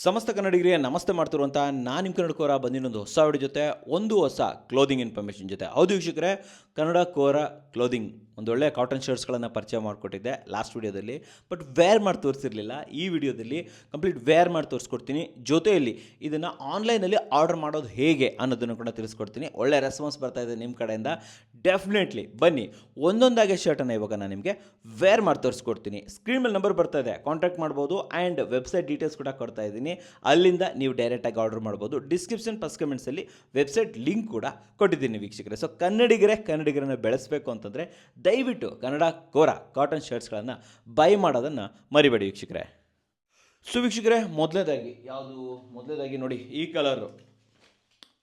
ಸಮಸ್ತ ಕನ್ನಡಿಗರಿಗೆ ನಮಸ್ತೆ ಮಾಡ್ತಿರುವಂಥ ನಾನು ನಿಮ್ಮ ಕನ್ನಡ ಕೋರ ಬಂದಿನೊಂದು ಹೊಸ ವಿಡಿಯೋ ಜೊತೆ, ಒಂದು ಹೊಸ ಕ್ಲೋದಿಂಗ್ ಇನ್ಫಾರ್ಮೇಷನ್ ಜೊತೆ. ಹೌದು ವೀಕ್ಷಕರೇ, ಕನ್ನಡ ಕೋರ ಕ್ಲೋದಿಂಗ್ ಒಳ್ಳೆ ಕಾಟನ್ ಶರ್ಟ್ಸ್ಗಳನ್ನು ಪರಿಚಯ ಮಾಡಿಕೊಟ್ಟಿದ್ದೆ ಲಾಸ್ಟ್ ವಿಡಿಯೋದಲ್ಲಿ ಬಟ್ ವೇರ್ ಮಾಡಿ ತೋರಿಸಿರಲಿಲ್ಲ. ಈ ವಿಡಿಯೋದಲ್ಲಿ ಕಂಪ್ಲೀಟ್ ವೇರ್ ಮಾಡಿ ತೋರಿಸ್ಕೊಡ್ತೀನಿ. ಜೊತೆಯಲ್ಲಿ ಇದನ್ನು ಆನ್ಲೈನಲ್ಲಿ ಆರ್ಡರ್ ಮಾಡೋದು ಹೇಗೆ ಅನ್ನೋದನ್ನು ಕೂಡ ತಿಳಿಸ್ಕೊಡ್ತೀನಿ. ಒಳ್ಳೆ ರೆಸ್ಪಾನ್ಸ್ ಬರ್ತಾ ಇದೆ ನಿಮ್ಮ ಕಡೆಯಿಂದ. ಡೆಫಿನೆಟ್ಲಿ ಬನ್ನಿ. ಒಂದೊಂದಾಗೆ ಶರ್ಟನ್ನು ಇವಾಗ ನಾನು ನಿಮಗೆ ವೇರ್ ಮಾಡಿ ತೋರಿಸ್ಕೊಡ್ತೀನಿ. ಸ್ಕ್ರೀನ್ ಮೇಲೆ ನಂಬರ್ ಬರ್ತಾ ಇದೆ. ಕಾಂಟ್ಯಾಕ್ಟ್ ಮಾಡ್ಬೋದು. ಆ್ಯಂಡ್ ವೆಬ್ಸೈಟ್ ಡೀಟೇಲ್ಸ್ ಕೂಡ ಕೊಡ್ತಾ ಇದ್ದೀನಿ. ಅಲ್ಲಿಂದ ನೀವು ಡೈರೆಕ್ಟಾಗಿ ಆರ್ಡರ್ ಮಾಡ್ಬೋದು. ಡಿಸ್ಕ್ರಿಪ್ಷನ್ ಫಸ್ಟ್ ಕಮೆಂಟ್ಸಲ್ಲಿ ವೆಬ್ಸೈಟ್ ಲಿಂಕ್ ಕೂಡ ಕೊಟ್ಟಿದ್ದೀನಿ ವೀಕ್ಷಕರೇ. ಸೊ ಕನ್ನಡಿಗರೇ ಕನ್ನಡಿಗರನ್ನು ಬೆಳೆಸಬೇಕು ಅಂತಂದರೆ ದಯವಿಟ್ಟು ಕನ್ನಡ ಕೋರ ಕಾಟನ್ ಶರ್ಟ್ಸ್ಗಳನ್ನು ಬೈ ಮಾಡೋದನ್ನು ಮರಿಬೇಡಿ ವೀಕ್ಷಕರೇ. ಸೊ ವೀಕ್ಷಕರೇ, ಮೊದಲನೇದಾಗಿ, ಯಾವುದು ಮೊದಲನೇದಾಗಿ ನೋಡಿ, ಈ ಕಲರು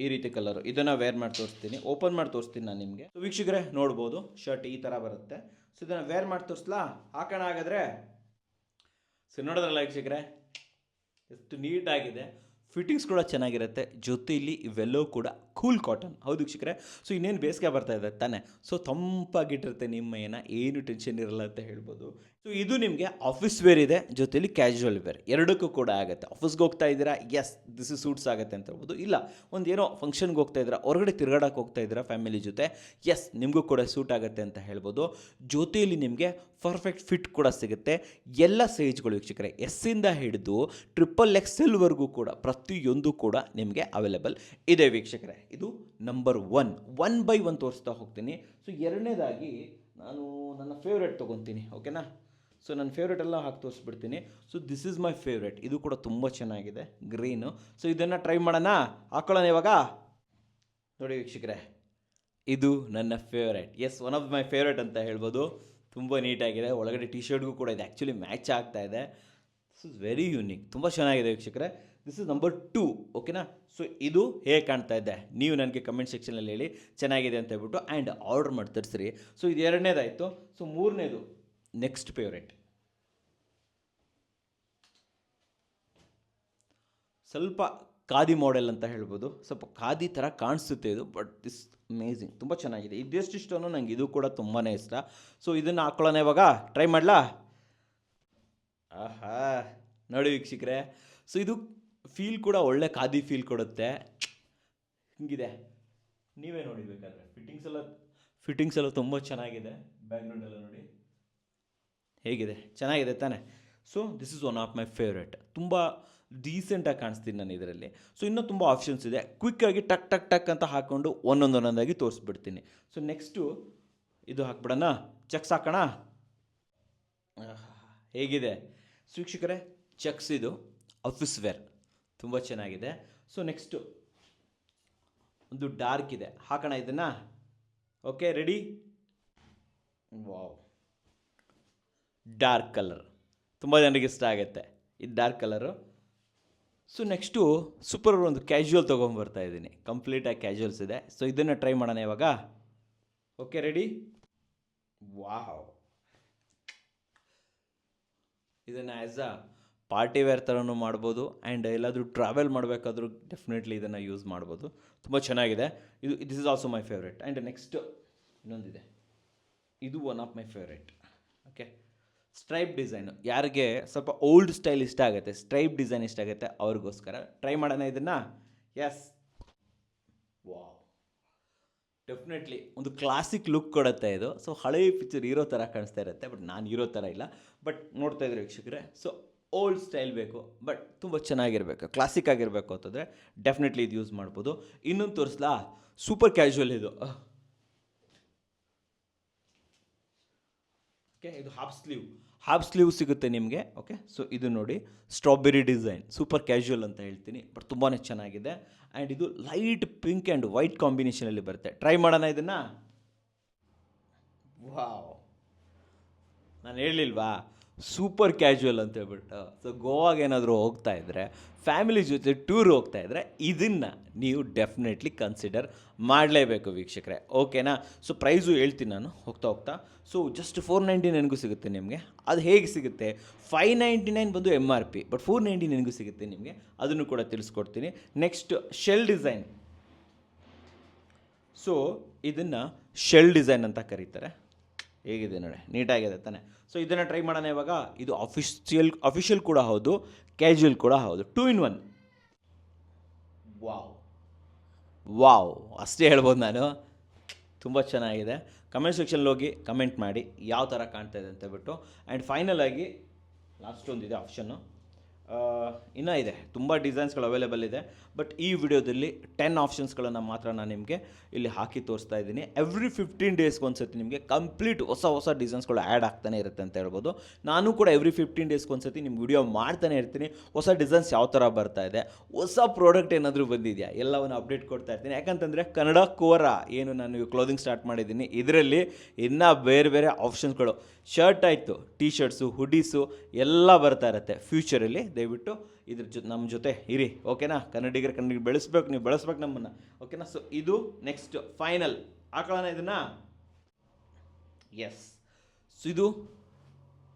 ಈ ರೀತಿ ಕಲರು ಇದನ್ನು ವೇರ್ ಮಾಡಿ ತೋರಿಸ್ತೀನಿ. ಓಪನ್ ಮಾಡಿ ತೋರಿಸ್ತೀನಿ ನಾನು ನಿಮಗೆ. ಸೊ ವೀಕ್ಷಕರೇ, ನೋಡ್ಬೋದು ಶರ್ಟ್ ಈ ಥರ ಬರುತ್ತೆ. ಸೊ ಇದನ್ನು ವೇರ್ ಮಾಡಿ ತೋರಿಸ್ಲಾ? ಹಾಕೋಣ ಹಾಗಾದ್ರೆ. ಸೊ ನೋಡಿದ್ರಲ್ಲ ವೀಕ್ಷಕರೇ ಎಷ್ಟು ನೀಟಾಗಿದೆ. ಫಿಟ್ಟಿಂಗ್ಸ್ ಕೂಡ ಚೆನ್ನಾಗಿರುತ್ತೆ. ಜೊತೆಯಲ್ಲಿ ಇವೆಲ್ಲವೂ ಕೂಡ ಕೂಲ್ ಕಾಟನ್ ಹೌದು ವೀಕ್ಷಕರೇ? ಸೊ ಇನ್ನೇನು ಬೇಸಿಗೆ ಬರ್ತಾ ಇದೆ ತಾನೇ. ಸೊ ತಂಪಾಗಿಟ್ಟಿರುತ್ತೆ ನಿಮ್ಮ ಏನ? ಏನು ಟೆನ್ಷನ್ ಇರಲ್ಲ ಅಂತ ಹೇಳ್ಬೋದು. ಸೊ ಇದು ನಿಮಗೆ ಆಫೀಸ್ ವೇರ್ ಇದೆ, ಜೊತೆಲಿ ಕ್ಯಾಶುವಲ್ ವೇರ್ ಎರಡಕ್ಕೂ ಕೂಡ ಆಗುತ್ತೆ. ಆಫೀಸ್ಗೆ ಹೋಗ್ತಾ ಇದ್ದೀರಾ? ಎಸ್ ದಿಸ್ ಇಸ್ ಸೂಟ್ಸ್ ಆಗುತ್ತೆ ಅಂತ ಹೇಳ್ಬೋದು. ಇಲ್ಲ ಒಂದು ಏನೋ ಫಂಕ್ಷನ್ಗೆ ಹೋಗ್ತಾ ಇದ್ದೀರಾ? ಹೊರಗಡೆ ತಿರುಗಾಡಕ್ಕೆ ಹೋಗ್ತಾ ಇದ್ದೀರಾ ಫ್ಯಾಮಿಲಿ ಜೊತೆ? ಎಸ್ ನಿಮಗೂ ಕೂಡ ಸೂಟ್ ಆಗುತ್ತೆ ಅಂತ ಹೇಳ್ಬೋದು. ಜೊತೆಯಲ್ಲಿ ನಿಮಗೆ ಪರ್ಫೆಕ್ಟ್ ಫಿಟ್ ಕೂಡ ಸಿಗುತ್ತೆ. ಎಲ್ಲ ಸೈಜ್ಗಳು ವೀಕ್ಷಕರೇ ಎಸ್ಸಿಂದ ಹಿಡಿದು ಟ್ರಿಪಲ್ ಎಕ್ಸೆಲ್ವರೆಗೂ ಕೂಡ, ಪ್ರತಿಯೊಂದು ಕೂಡ ನಿಮಗೆ ಅವೈಲೇಬಲ್ ಇದೆ ವೀಕ್ಷಕರೇ. ಇದು number one one by one ತೋರಿಸ್ತಾ ಹೋಗ್ತೀನಿ. ಸೊ ಎರಡನೇದಾಗಿ ನಾನು ನನ್ನ ಫೇವ್ರೆಟ್ ತೊಗೊತೀನಿ ಓಕೆನಾ ಸೊ ನನ್ನ ಫೇವ್ರೆಟ್ ಎಲ್ಲ ಹಾಕಿ ತೋರಿಸ್ಬಿಡ್ತೀನಿ. So this is my favourite ಇದು ಕೂಡ ತುಂಬ ಚೆನ್ನಾಗಿದೆ. ಗ್ರೀನು ಸೊ ಇದನ್ನು ಟ್ರೈ ಮಾಡೋಣ. ಹಾಕೊಳ್ಳೋಣ ಇವಾಗ. ನೋಡಿ ವೀಕ್ಷಕರೇ. ಇದು ನನ್ನ favourite yes one of my favourite ಅಂತ ಹೇಳ್ಬೋದು. ತುಂಬ ನೀಟಾಗಿದೆ. ಒಳಗಡೆ ಟಿ ಶರ್ಟ್ಗೂ ಕೂಡ ಇದೆ. ಆ್ಯಕ್ಚುಲಿ ಮ್ಯಾಚ್ ಆಗ್ತಾ ಇದೆ. ದಿಸ್ ಇಸ್ ವೆರಿ ಯೂನಿಕ್ ತುಂಬ ಚೆನ್ನಾಗಿದೆ ವೀಕ್ಷಕರೇ. ದಿಸ್ ಇಸ್ ನಂಬರ್ ಟೂ ಓಕೆನಾ ಸೊ ಇದು ಹೇಗೆ ಕಾಣ್ತಾ ಇದೆ? ನೀವು ನನಗೆ ಕಮೆಂಟ್ ಸೆಕ್ಷನಲ್ಲಿ ಹೇಳಿ. ಚೆನ್ನಾಗಿದೆ ಅಂತ ಹೇಳ್ಬಿಟ್ಟು ಆ್ಯಂಡ್ ಆರ್ಡರ್ ಮಾಡಿ ತರಿಸ್ರಿ. ಸೊ ಇದು ಎರಡನೇದಾಯಿತು. ಸೊ ಮೂರನೇದು. ನೆಕ್ಸ್ಟ್ ಫೇವ್ರೆಟ್ ಸ್ವಲ್ಪ ಖಾದಿ ಮಾಡೆಲ್ ಅಂತ ಹೇಳ್ಬೋದು. ಸ್ವಲ್ಪ ಖಾದಿ ಥರ ಕಾಣಿಸುತ್ತೆ ಇದು ಬಟ್ ದಿಸ್ ಅಮೇಝಿಂಗ್ ತುಂಬ ಚೆನ್ನಾಗಿದೆ. ಇದೆಷ್ಟಿಷ್ಟನೂ ನಂಗೆ ಇದು ಕೂಡ ತುಂಬಾ ಇಷ್ಟ. ಸೊ ಇದನ್ನು ಹಾಕ್ಕೊಳ್ಳೋಣ ಇವಾಗ. ಟ್ರೈ ಮಾಡಲಾ? ಆಹಾ. ನೋಡಿ ವೀಕ್ಷಿಕ್ರೆ. ಸೊ ಇದು ಫೀಲ್ ಕೂಡ ಒಳ್ಳೆ ಖಾದಿ ಫೀಲ್ ಕೊಡುತ್ತೆ. ಹಿಂಗಿದೆ. ನೀವೇ ನೋಡಿ ಬೇಕಾದರೆ. ಫಿಟ್ಟಿಂಗ್ಸ್ ಎಲ್ಲ ಫಿಟ್ಟಿಂಗ್ಸ್ ಎಲ್ಲ ತುಂಬ ಚೆನ್ನಾಗಿದೆ. ಬ್ಯಾಕ್ಗ್ರೌಂಡ್ ಎಲ್ಲ ನೋಡಿ. ಹೇಗಿದೆ? ಚೆನ್ನಾಗಿದೆ ತಾನೆ. So this is one of my favourite ತುಂಬ ಡೀಸೆಂಟಾಗಿ ಕಾಣಿಸ್ತೀನಿ ನಾನು ಇದರಲ್ಲಿ. ಸೊ ಇನ್ನೂ ತುಂಬ ಆಪ್ಷನ್ಸ್ ಇದೆ. ಕ್ವಿಕ್ಕಾಗಿ ಟಕ್ ಟಕ್ ಟಕ್ ಅಂತ ಹಾಕ್ಕೊಂಡು ಒಂದೊಂದು ಒಂದೊಂದಾಗಿ ತೋರಿಸ್ಬಿಡ್ತೀನಿ ಸೊ ನೆಕ್ಸ್ಟು ಇದು ಹಾಕ್ಬಿಡೋಣ. ಚೆಕ್ಸ್ ಹಾಕೋಣ? ಹೇಗಿದೆ? ವೀಕ್ಷಕರೇ ಚೆಕ್ಸ್ ಇದು. ಆಫೀಸ್ ವೇರ್ ತುಂಬ ಚೆನ್ನಾಗಿದೆ. ಸೊ ನೆಕ್ಸ್ಟು ಒಂದು ಡಾರ್ಕ್ ಇದೆ. ಹಾಕೋಣ ಇದನ್ನು. Okay ready wow dark colour ತುಂಬ ಜನರಿಗೆ ಇಷ್ಟ ಆಗುತ್ತೆ. ಇದು dark colour so next super ಒಂದು ಕ್ಯಾಶುವಲ್ ತೊಗೊಂಬರ್ತಾ ಇದ್ದೀನಿ. ಕಂಪ್ಲೀಟಾಗಿ ಕ್ಯಾಶುವಲ್ಸ್ ಇದೆ. ಸೊ ಇದನ್ನು ಟ್ರೈ ಮಾಡೋಣ ಇವಾಗ. ಓಕೆ ರೆಡಿ ವಾವ್ ಇದನ್ನು ಆ್ಯಸ್ ಅ ಪಾರ್ಟಿ ವೇರ್ ಥರನೂ ಮಾಡ್ಬೋದು ಆ್ಯಂಡ್ ಎಲ್ಲಾದರೂ ಟ್ರಾವೆಲ್ ಮಾಡಬೇಕಾದ್ರೂ ಡೆಫಿನೆಟ್ಲಿ ಇದನ್ನು ಯೂಸ್ ಮಾಡ್ಬೋದು. ತುಂಬ ಚೆನ್ನಾಗಿದೆ. ಇದು this is also my favourite and next ಇನ್ನೊಂದಿದೆ. ಇದು one of my favourite okay stripe design. ಯಾರಿಗೆ ಸ್ವಲ್ಪ ಓಲ್ಡ್ ಸ್ಟೈಲ್ ಇಷ್ಟ ಆಗುತ್ತೆ, ಸ್ಟ್ರೈಪ್ ಡಿಸೈನ್ ಇಷ್ಟ ಆಗುತ್ತೆ, ಅವ್ರಿಗೋಸ್ಕರ. ಟ್ರೈ ಮಾಡೋಣ ಇದನ್ನು. ಎಸ್ ವಾವ್ ಡೆಫಿನೆಟ್ಲಿ ಒಂದು ಕ್ಲಾಸಿಕ್ ಲುಕ್ ಕೊಡುತ್ತೆ ಇದು. ಸೊ ಹಳೆಯ ಪಿಕ್ಚರ್ ಇರೋ ಥರ ಕಾಣಿಸ್ತಾ ಇರುತ್ತೆ ಬಟ್ ನಾನು ಇರೋ ಥರ ಇಲ್ಲ. ಬಟ್ ನೋಡ್ತಾ ಇದ್ರೆ ವೀಕ್ಷಕರೇ. ಸೊ ಓಲ್ಡ್ ಸ್ಟೈಲ್ ಬೇಕು ಬಟ್ ತುಂಬ ಚೆನ್ನಾಗಿರಬೇಕು. ಕ್ಲಾಸಿಕ್ ಆಗಿರಬೇಕು ಅಂತಂದರೆ ಡೆಫಿನೆಟ್ಲಿ ಇದು ಯೂಸ್ ಮಾಡ್ಬೋದು. ಇನ್ನೊಂದು ತೋರಿಸ್ಲಾ? ಸೂಪರ್ ಕ್ಯಾಶುವಲ್ ಇದು. ಓಕೆ ಇದು ಹಾಫ್ ಸ್ಲೀವ್ ಹಾಫ್ ಸ್ಲೀವ್ ಸಿಗುತ್ತೆ ನಿಮಗೆ ಓಕೆ ಸೊ ಇದು ನೋಡಿ ಸ್ಟ್ರಾಬೆರಿ ಡಿಸೈನ್ ಸೂಪರ್ ಕ್ಯಾಶುವಲ್ ಅಂತ ಹೇಳ್ತೀನಿ ಬಟ್ ತುಂಬಾ ಚೆನ್ನಾಗಿದೆ. ಆ್ಯಂಡ್ ಇದು ಲೈಟ್ ಪಿಂಕ್ ಆ್ಯಂಡ್ ವೈಟ್ ಕಾಂಬಿನೇಷನಲ್ಲಿ ಬರುತ್ತೆ. ಟ್ರೈ ಮಾಡೋಣ ಇದನ್ನು. ವಾವ್ ನಾನು ಹೇಳಲಿಲ್ವಾ? ಸೂಪರ್ ಕ್ಯಾಶುವಲ್ ಅಂತ ಹೇಳ್ಬಿಟ್ಟು. ಸೊ ಗೋವಾಗೆ ಏನಾದರೂ ಹೋಗ್ತಾ ಇದ್ದರೆ ಫ್ಯಾಮಿಲಿ ಜೊತೆ ಟೂರ್ ಹೋಗ್ತಾ ಇದ್ದರೆ ಇದನ್ನು ನೀವು ಡೆಫಿನೆಟ್ಲಿ ಕನ್ಸಿಡರ್ ಮಾಡಲೇಬೇಕು ವೀಕ್ಷಕರೇ. ಓಕೆನಾ? ಸೊ ಪ್ರೈಸು ಹೇಳ್ತೀನಿ ನಾನು. ಹೋಗ್ತಾ ಹೋಗ್ತಾ. ಸೊ ಜಸ್ಟ್ ಫೋರ್ ನೈಂಟಿ ನೈನ್ಗೂ ಸಿಗುತ್ತೆ ನಿಮಗೆ. ಅದು ಹೇಗೆ ಸಿಗುತ್ತೆ? ಫೈವ್ ನೈಂಟಿ ನೈನ್ ಬಂದು M R P but four ninety ನೈನ್ಗೂ ಸಿಗುತ್ತೆ ನಿಮಗೆ. ಅದನ್ನು ಕೂಡ ತಿಳಿಸ್ಕೊಡ್ತೀನಿ. ನೆಕ್ಸ್ಟ್ ಶೆಲ್ ಡಿಸೈನ್ ಸೊ ಇದನ್ನು ಶೆಲ್ ಡಿಸೈನ್ ಅಂತ ಕರೀತಾರೆ. ಹೇಗಿದೆ ನೋಡಿ, ನೀಟಾಗಿದೆ ತಾನೆ. ಸೊ ಇದನ್ನು ಟ್ರೈ ಮಾಡೋಣ ಇವಾಗ. ಇದು ಅಫಿಷಿಯಲ್ ಅಫಿಷಿಯಲ್ ಕೂಡ ಹೌದು ಕ್ಯಾಶುವಲ್ ಕೂಡ ಹೌದು. Two in one wow wow ಅಷ್ಟೇ ಹೇಳ್ಬೋದು ನಾನು. ತುಂಬ ಚೆನ್ನಾಗಿದೆ. ಕಮೆಂಟ್ ಸೆಕ್ಷನ್ಗೆ ಹೋಗಿ ಕಮೆಂಟ್ ಮಾಡಿ, ಯಾವ ಥರ ಕಾಣ್ತಾ ಇದೆ ಅಂತ ಹೇಳ್ಬಿಟ್ಟು. ಆ್ಯಂಡ್ ಫೈನಲ್ ಆಗಿ ಲಾಸ್ಟ್ ಒಂದಿದೆ ಆಪ್ಷನ್ನು ಇನ್ನೂ ಇದೆ. ತುಂಬ ಡಿಸೈನ್ಸ್ಗಳು ಅವೈಲೇಬಲ್ ಇದೆ. ಬಟ್ ಈ ವಿಡಿಯೋದಲ್ಲಿ ಟೆನ್ ಆಪ್ಷನ್ಸ್ಗಳನ್ನು ಮಾತ್ರ ನಾನು ನಿಮಗೆ ಇಲ್ಲಿ ಹಾಕಿ ತೋರಿಸ್ತಾ ಇದ್ದೀನಿ. ಎವ್ರಿ ಫಿಫ್ಟೀನ್ ಡೇಸ್ಗೆ ಒಂದ್ಸತಿ ನಿಮಗೆ ಕಂಪ್ಲೀಟ್ ಹೊಸ ಹೊಸ ಡಿಸೈನ್ಸ್ಗಳು ಆ್ಯಡ್ ಆಗ್ತಾನೆ ಇರುತ್ತೆ ಅಂತ ಹೇಳ್ಬೋದು. ನಾನು ಕೂಡ ಎವ್ರಿ ಫಿಫ್ಟೀನ್ ಡೇಸ್ಗೆ ಒಂದ್ಸತಿ ನಿಮ್ಗೆ ವಿಡಿಯೋ ಮಾಡ್ತಾನೆ ಇರ್ತೀನಿ. ಹೊಸ ಡಿಸೈನ್ಸ್ ಯಾವ ಥರ ಬರ್ತಾ ಇದೆ? ಹೊಸ ಪ್ರಾಡಕ್ಟ್ ಏನಾದರೂ ಬಂದಿದೆಯಾ? ಎಲ್ಲವನ್ನು ಅಪ್ಡೇಟ್ ಕೊಡ್ತಾ ಇರ್ತೀನಿ. ಯಾಕಂತಂದರೆ ಕನ್ನಡ ಕೋರ ಏನು ನಾನು ಕ್ಲೋದಿಂಗ್ ಸ್ಟಾರ್ಟ್ ಮಾಡಿದ್ದೀನಿ. ಇದರಲ್ಲಿ ಇನ್ನೂ ಬೇರೆ ಬೇರೆ ಆಪ್ಷನ್ಸ್ಗಳು ಶರ್ಟ್ ಆಯಿತು ಟೀ ಶರ್ಟ್ಸು ಹುಡೀಸು ಎಲ್ಲ ಬರ್ತಾ ಇರುತ್ತೆ ಫ್ಯೂಚರಲ್ಲಿ ದಯವಿಟ್ಟು ಇದ್ರ ಜೊತೆ ನಮ್ಮ ಜೊತೆ ಇರಿ, ಓಕೆನಾ? ಕನ್ನಡಿಗರ ಕನ್ನಡಿಗರು ಬೆಳೆಸ್ಬೇಕು, ನೀವು ಬೆಳೆಸ್ಬೇಕು ನಮ್ಮನ್ನು, ಓಕೆನಾ? ಸೊ ಇದು ನೆಕ್ಸ್ಟ್ ಫೈನಲ್ ಹಾಕೊಳ್ಳೋಣ ಇದನ್ನು. ಎಸ್ ಸೊ ಇದು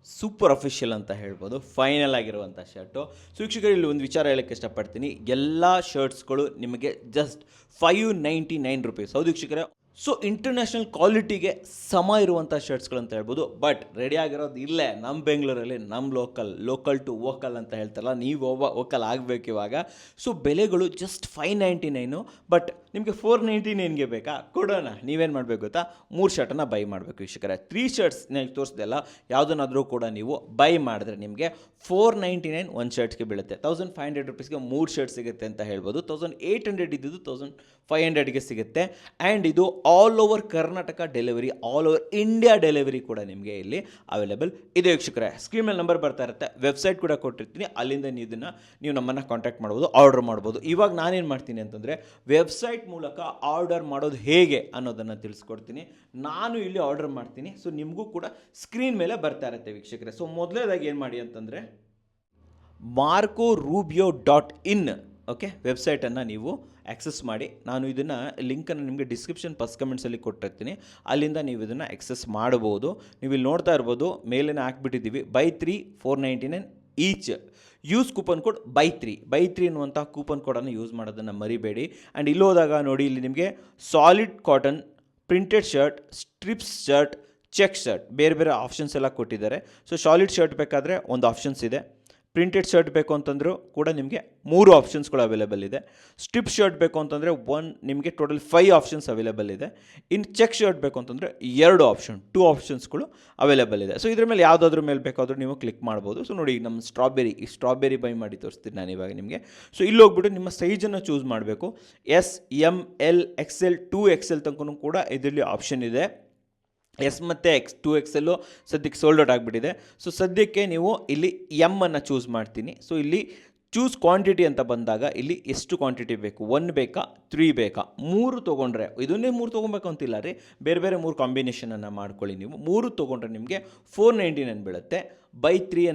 ಸೂಪರ್ ಅಫಿಷಿಯಲ್ ಅಂತ ಹೇಳ್ಬೋದು ಫೈನಲ್ ಆಗಿರುವಂಥ ಶರ್ಟು ಸೊ ಇಲ್ಲಿ ಒಂದು ವಿಚಾರ ಹೇಳೋಕ್ಕೆ ಇಷ್ಟಪಡ್ತೀನಿ. ಎಲ್ಲ ಶರ್ಟ್ಸ್ಗಳು ನಿಮಗೆ just five ninety nine rupees ಹೌದು ವೀಕ್ಷಕರೇ? ಸೊ ಇಂಟರ್ನ್ಯಾಷನಲ್ ಕ್ವಾಲಿಟಿಗೆ ಸಮ ಇರುವಂಥ ಶರ್ಟ್ಸ್ಗಳಂತ ಹೇಳ್ಬೋದು. ಬಟ್ ರೆಡಿ ಆಗಿರೋದು ಇಲ್ಲೇ ನಮ್ಮ ಬೆಂಗಳೂರಲ್ಲಿ ನಮ್ಮ ಲೋಕಲ್ ಲೋಕಲ್ ಟು ವೋಕಲ್ ಅಂತ ಹೇಳ್ತಾರಲ್ಲ, ನೀವು ವೋಕಲ್ ಆಗಬೇಕು ಇವಾಗ. ಸೊ ಬೆಲೆಗಳು just five ninety nine but ನಿಮಗೆ ಫೋರ್ ನೈಂಟಿ ನೈನ್ಗೆ ಬೇಕಾ? ಕೊಡೋಣ. ನೀವೇನು ಮಾಡಬೇಕು ಗೊತ್ತಾ? ಮೂರು ಶರ್ಟನ್ನು ಬೈ ಮಾಡಬೇಕು ವೀಕ್ಷಕರೇ. ತ್ರೀ ಶರ್ಟ್ಸ್ ನಾನು ತೋರಿಸ್ದೆಲ್ಲ, ಯಾವುದನ್ನಾದರೂ ಕೂಡ ನೀವು ಬೈ ಮಾಡಿದ್ರೆ ನಿಮಗೆ ಫೋರ್ ನೈಂಟಿ ನೈನ್ ಒಂದು ಶರ್ಟ್ಗೆ ಬೀಳುತ್ತೆ. ತೌಸಂಡ್ ಫೈವ್ ಹಂಡ್ರೆಡ್ ರುಪೀಸ್ಗೆ ಮೂರು ಶರ್ಟ್ ಸಿಗುತ್ತೆ ಅಂತ ಹೇಳ್ಬೋದು. ತೌಸಂಡ್ ಏಯ್ಟ್ ಹಂಡ್ರೆಡ್ ಇದ್ದಿದ್ದು ತೌಸಂಡ್ ಫೈವ್ ಹಂಡ್ರೆಡ್ಗೆ ಸಿಗುತ್ತೆ. ಆ್ಯಂಡ್ ಇದು all over Karnataka delivery all over India delivery ಕೂಡ ನಿಮಗೆ ಇಲ್ಲಿ ಅವೈಲೇಬಲ್ ಇದೆ ವೀಕ್ಷಕರೇ. ಸ್ಕ್ರೀನ್ ಮೇಲೆ ನಂಬರ್ ಬರ್ತಾ ಇರುತ್ತೆ. ವೆಬ್ಸೈಟ್ ಕೂಡ ಕೊಟ್ಟಿರ್ತೀನಿ. ಅಲ್ಲಿಂದ ನೀವು ಇದನ್ನು ನೀವು ನಮ್ಮನ್ನು ಕಾಂಟ್ಯಾಕ್ಟ್ ಮಾಡ್ಬೋದು ಆರ್ಡರ್ ಮಾಡ್ಬೋದು. ಇವಾಗ ನಾನೇನು ಮಾಡ್ತೀನಿ ಅಂತಂದರೆ ವೆಬ್ಸೈಟ್ ಮೂಲಕ ಆರ್ಡರ್ ಮಾಡೋದು ಹೇಗೆ ಅನ್ನೋದನ್ನು ತಿಳಿಸ್ಕೊಡ್ತೀನಿ. ನಾನು ಇಲ್ಲಿ ಆರ್ಡರ್ ಮಾಡ್ತೀನಿ. ಸೊ, ನಿಮಗೂ ಕೂಡ ಸ್ಕ್ರೀನ್ ಮೇಲೆ ಬರ್ತಾ ಇರುತ್ತೆ ವೀಕ್ಷಕರೇ. ಸೊ ಮೊದಲೇದಾಗಿ ಏನು ಮಾಡಿ ಅಂತಂದರೆ Marco Rubio dot in okay ವೆಬ್ಸೈಟನ್ನು ನೀವು ಆಕ್ಸೆಸ್ ಮಾಡಿ. ನಾನು ಇದನ್ನು ಲಿಂಕನ್ನು ನಿಮಗೆ ಡಿಸ್ಕ್ರಿಪ್ಷನ್ ಫಸ್ಟ್ ಕಮೆಂಟ್ಸಲ್ಲಿ ಕೊಟ್ಟಿರ್ತೀನಿ. ಅಲ್ಲಿಂದ ನೀವು ಇದನ್ನು ಆಕ್ಸೆಸ್ ಮಾಡ್ಬೋದು ನೀವು ಇಲ್ಲಿ ನೋಡ್ತಾ ಇರ್ಬೋದು ಮೇಲೇ ಹಾಕ್ಬಿಟ್ಟಿದ್ದೀವಿ. Buy three four ninety nine each use coupon code buy three buy three ಅನ್ನುವಂಥ ಕೂಪನ್ ಕೋಡನ್ನು ಯೂಸ್ ಮಾಡೋದನ್ನು ಮರಿಬೇಡಿ. ಆ್ಯಂಡ್ ಇಲ್ಲಿ ಹೋದಾಗ ನೋಡಿ, ಇಲ್ಲಿ ನಿಮಗೆ solid cotton printed shirt stripes shirt check shirt ಬೇರೆ ಬೇರೆ ಆಪ್ಷನ್ಸ್ ಎಲ್ಲ ಕೊಟ್ಟಿದ್ದಾರೆ. ಸೊ ಸಾಲಿಡ್ ಶರ್ಟ್ ಬೇಕಾದರೆ ಒಂದು ಆಪ್ಷನ್ಸ್ ಇದೆ. ಪ್ರಿಂಟೆಡ್ ಶರ್ಟ್ ಬೇಕು ಅಂತಂದರೂ ಕೂಡ ನಿಮಗೆ ಮೂರು ಆಪ್ಷನ್ಸ್ಗಳು ಅವೈಲೇಬಲ್ ಇದೆ. ಸ್ಟ್ರಿಪ್ ಶರ್ಟ್ ಬೇಕು ಅಂತಂದರೆ ಒನ್ ನಿಮಗೆ ಟೋಟಲ್ ಫೈವ್ ಆಪ್ಷನ್ಸ್ ಅವೈಲೇಬಲ್ ಇದೆ. ಇನ್ನು ಚೆಕ್ ಶರ್ಟ್ ಬೇಕು ಅಂತಂದರೆ ಎರಡು ಆಪ್ಷನ್ ಟೂ ಆಪ್ಷನ್ಸ್ಗಳು ಅವೈಲೇಬಲ್ ಇದೆ. ಸೊ ಇದ್ರ ಮೇಲೆ ಯಾವುದಾದ್ರ ಮೇಲೆ ಬೇಕಾದರೂ ನೀವು ಕ್ಲಿಕ್ ಮಾಡ್ಬೋದು. ಸೊ ನೋಡಿ ನಮ್ಮ ಸ್ಟ್ರಾಬೆರಿ ಈ ಸ್ಟ್ರಾಬೆರಿ ಬೈ ಮಾಡಿ ತೋರಿಸ್ತೀನಿ ನಾನು ಇವಾಗ ನಿಮಗೆ. ಸೊ ಇಲ್ಲಿ ಹೋಗ್ಬಿಟ್ಟು ನಿಮ್ಮ ಸೈಜನ್ನು ಚೂಸ್ ಮಾಡಬೇಕು. S M L X L two L ತನಕ ಕೂಡ ಇದರಲ್ಲಿ ಆಪ್ಷನ್ ಇದೆ. ಎಸ್ ಮತ್ತು ಎಕ್ಸ್ ಟು ಎಕ್ಸೆಲ್ಲು ಸದ್ಯಕ್ಕೆ ಸೋಲ್ಡ್ ಔಟ್ ಆಗಿಬಿಟ್ಟಿದೆ. ಸೊ ಸದ್ಯಕ್ಕೆ ನೀವು ಇಲ್ಲಿ ಎಮ್ಮನ್ನು ಚೂಸ್ ಮಾಡ್ತೀನಿ. ಸೊ ಇಲ್ಲಿ ಚೂಸ್ ಕ್ವಾಂಟಿಟಿ ಅಂತ ಬಂದಾಗ ಇಲ್ಲಿ ಎಷ್ಟು ಕ್ವಾಂಟಿಟಿ ಬೇಕು? ಒನ್ ಬೇಕಾ? ತ್ರೀ ಬೇಕಾ? ಮೂರು ತೊಗೊಂಡ್ರೆ ಇದನ್ನೇ ಮೂರು ತೊಗೊಬೇಕು ಅಂತಿಲ್ಲ ರೀ. ಬೇರೆ ಬೇರೆ ಮೂರು ಕಾಂಬಿನೇಷನನ್ನು ಮಾಡ್ಕೊಳ್ಳಿ ನೀವು. ಮೂರು ತೊಗೊಂಡ್ರೆ ನಿಮಗೆ ಫೋರ್ ನೈಂಟಿ ನೈನ್ ಬೀಳುತ್ತೆ ಬೈ ತ್ರೀ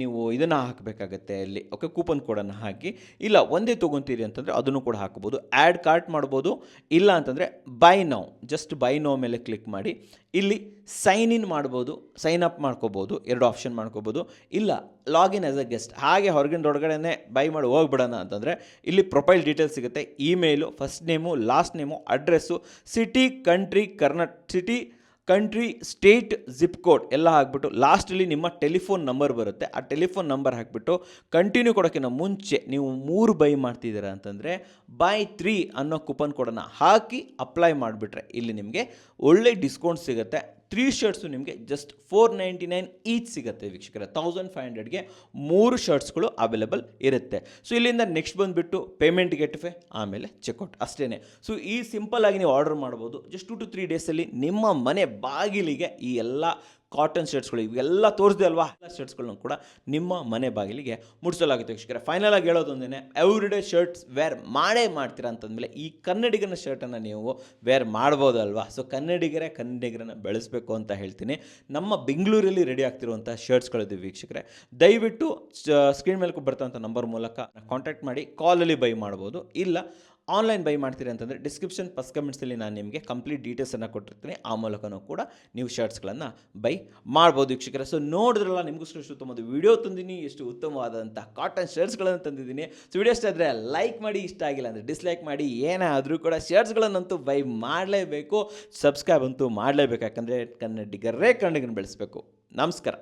ನೀವು ಇದನ್ನು ಹಾಕಬೇಕಾಗತ್ತೆ. ಅಲ್ಲಿ ಓಕೆ ಕೂಪನ್ ಕೋಡನ್ನು ಹಾಕಿ. ಇಲ್ಲ, ಒಂದೇ ತೊಗೊತೀರಿ ಅಂತಂದರೆ ಅದನ್ನು ಕೂಡ ಹಾಕ್ಬೋದು. ಆ್ಯಡ್ ಕಾರ್ಟ್ ಮಾಡ್ಬೋದು. ಇಲ್ಲ ಅಂತಂದರೆ buy now just buy now ಮೇಲೆ ಕ್ಲಿಕ್ ಮಾಡಿ. ಇಲ್ಲಿ ಸೈನ್ ಇನ್ ಮಾಡ್ಬೋದು. ಸೈನ್ ಅಪ್ ಮಾಡ್ಕೋಬೋದು. ಎರಡು ಆಪ್ಷನ್ ಮಾಡ್ಕೋಬೋದು. ಇಲ್ಲ ಲಾಗಿನ್ ಆಸ್ ಅ ಗೆಸ್ಟ್ ಹಾಗೆ ಹೊರಗಿನ ಒಳಗಡೆನೇ ಬೈ ಮಾಡಿ ಹೋಗ್ಬಿಡೋಣ ಅಂತಂದರೆ ಇಲ್ಲಿ ಪ್ರೊಫೈಲ್ ಡೀಟೇಲ್ಸ್ ಸಿಗುತ್ತೆ. Email first name last name address city country Karnataka city country, state zip code ಎಲ್ಲ ಹಾಕ್ಬಿಟ್ಟು ಲಾಸ್ಟಲ್ಲಿ ನಿಮ್ಮ ಟೆಲಿಫೋನ್ ನಂಬರ್ ಬರುತ್ತೆ. ಆ ಟೆಲಿಫೋನ್ ನಂಬರ್ ಹಾಕ್ಬಿಟ್ಟು ಕಂಟಿನ್ಯೂ ಕೊಡೋಕ್ಕಿಂತ ಮುಂಚೆ ನೀವು ಮೂರು ಬೈ ಮಾಡ್ತಿದ್ದೀರಾ ಅಂತಂದರೆ ಬೈ ತ್ರೀ ಅನ್ನೋ ಕೂಪನ್ ಕೋಡನ್ನು ಹಾಕಿ ಅಪ್ಲೈ ಮಾಡಿಬಿಟ್ರೆ ಇಲ್ಲಿ ನಿಮಗೆ ಒಳ್ಳೆ ಡಿಸ್ಕೌಂಟ್ ಸಿಗುತ್ತೆ. ತ್ರೀ ಶರ್ಟ್ಸು ನಿಮಗೆ just four ninety nine each ಸಿಗುತ್ತೆ ವೀಕ್ಷಕರ. ತೌಸಂಡ್ ಫೈವ್ ಹಂಡ್ರೆಡ್ಗೆ ಮೂರು ಶರ್ಟ್ಸ್ಗಳು ಅವೈಲೇಬಲ್ ಇರುತ್ತೆ. ಸೊ ಇಲ್ಲಿಂದ ನೆಕ್ಸ್ಟ್ ಬಂದುಬಿಟ್ಟು ಪೇಮೆಂಟ್ ಗೆಟ್ಫೆ ಆಮೇಲೆ ಚೆಕ್ಔಟ್ ಅಷ್ಟೇ ಸೊ ಈ ಸಿಂಪಲ್ ಆಗಿ ನೀವು ಆರ್ಡರ್ ಮಾಡ್ಬೋದು. ಜಸ್ಟ್ ಟು ಟು ತ್ರೀ ಡೇಸಲ್ಲಿ ನಿಮ್ಮ ಮನೆ ಬಾಗಿಲಿಗೆ ಈ ಎಲ್ಲ ಕಾಟನ್ ಶರ್ಟ್ಸ್ಗಳು ಇವೆಲ್ಲ ತೋರಿಸಿದೆ ಅಲ್ವಾ? ಎಲ್ಲ ಶರ್ಟ್ಸ್ಗಳನ್ನ ಕೂಡ ನಿಮ್ಮ ಮನೆ ಬಾಗಿಲಿಗೆ ಮುಡಿಸಲಾಗುತ್ತೆ ವೀಕ್ಷಕರೇ. ಫೈನಲ್ ಆಗಿ ಹೇಳೋದೊಂದೇ ಎವ್ರಿ ಡೇ ಶರ್ಟ್ಸ್ ವೇರ್ ಮಾಡೇ ಮಾಡ್ತೀರಾ ಅಂತಂದಮೇಲೆ ಈ ಕನ್ನಡಿಗರ ಶರ್ಟನ್ನು ನೀವು ವೇರ್ ಮಾಡ್ಬೋದಲ್ವಾ ಸೊ ಕನ್ನಡಿಗರೇ ಕನ್ನಡಿಗರನ್ನು ಬೆಳೆಸಬೇಕು ಅಂತ ಹೇಳ್ತೀನಿ. ನಮ್ಮ ಬೆಂಗಳೂರಲ್ಲಿ ರೆಡಿ ಆಗ್ತಿರುವಂಥ ಶರ್ಟ್ಸ್ಗಳಿದ್ದೀವಿ ವೀಕ್ಷಕರೇ. ದಯವಿಟ್ಟು ಸ್ಕ್ರೀನ್ ಮೇಲೆ ಬರ್ತಂಥ ನಂಬರ್ ಮೂಲಕ ಕಾಂಟ್ಯಾಕ್ಟ್ ಮಾಡಿ ಕಾಲಲ್ಲಿ ಬೈ ಮಾಡ್ಬೋದು. ಇಲ್ಲ ಆನ್ಲೈನ್ ಬೈ ಮಾಡ್ತೀರಿ ಅಂತಂದರೆ ಡಿಸ್ಕ್ರಿಪ್ಷನ್ ಫಸ್ಟ್ ಕಮೆಂಟ್ಸಲ್ಲಿ ನಾನು ನಿಮಗೆ ಕಂಪ್ಲೀಟ್ ಡೀಟೇಲ್ಸನ್ನು ಕೊಟ್ಟಿರ್ತೀನಿ. ಆ ಮೂಲಕನೂ ಕೂಡ ನೀವು ಶರ್ಟ್ಸ್ಗಳನ್ನು ಬೈ ಮಾಡ್ಬೋದು ವೀಕ್ಷಕರ. ಸೊ ನೋಡಿದ್ರಲ್ಲ ನಿಮಗೂ ಎಷ್ಟು ಉತ್ತಮವಾದ ವಿಡಿಯೋ ತಂದಿನಿ. ಎಷ್ಟು ಉತ್ತಮವಾದಂಥ ಕಾಟನ್ ಶರ್ಟ್ಸ್ಗಳನ್ನು ತಂದಿದ್ದೀನಿ ಸೊ ವಿಡಿಯೋ ಇಷ್ಟ ಆದರೆ ಲೈಕ್ ಮಾಡಿ, ಇಷ್ಟ ಆಗಿಲ್ಲ ಅಂದರೆ ಡಿಸ್ಲೈಕ್ ಮಾಡಿ, ಏನೇ ಆದರೂ ಕೂಡ ಶರ್ಟ್ಸ್ಗಳನ್ನಂತೂ ಬೈ ಮಾಡಲೇಬೇಕು. ಸಬ್ಸ್ಕ್ರೈಬ್ ಅಂತೂ ಮಾಡಲೇಬೇಕು. ಯಾಕಂದರೆ ಕನ್ನಡಿಗರೇ ಕನ್ನಡಿಗರನ್ನ ಬೆಳೆಸಬೇಕು. ನಮಸ್ಕಾರ.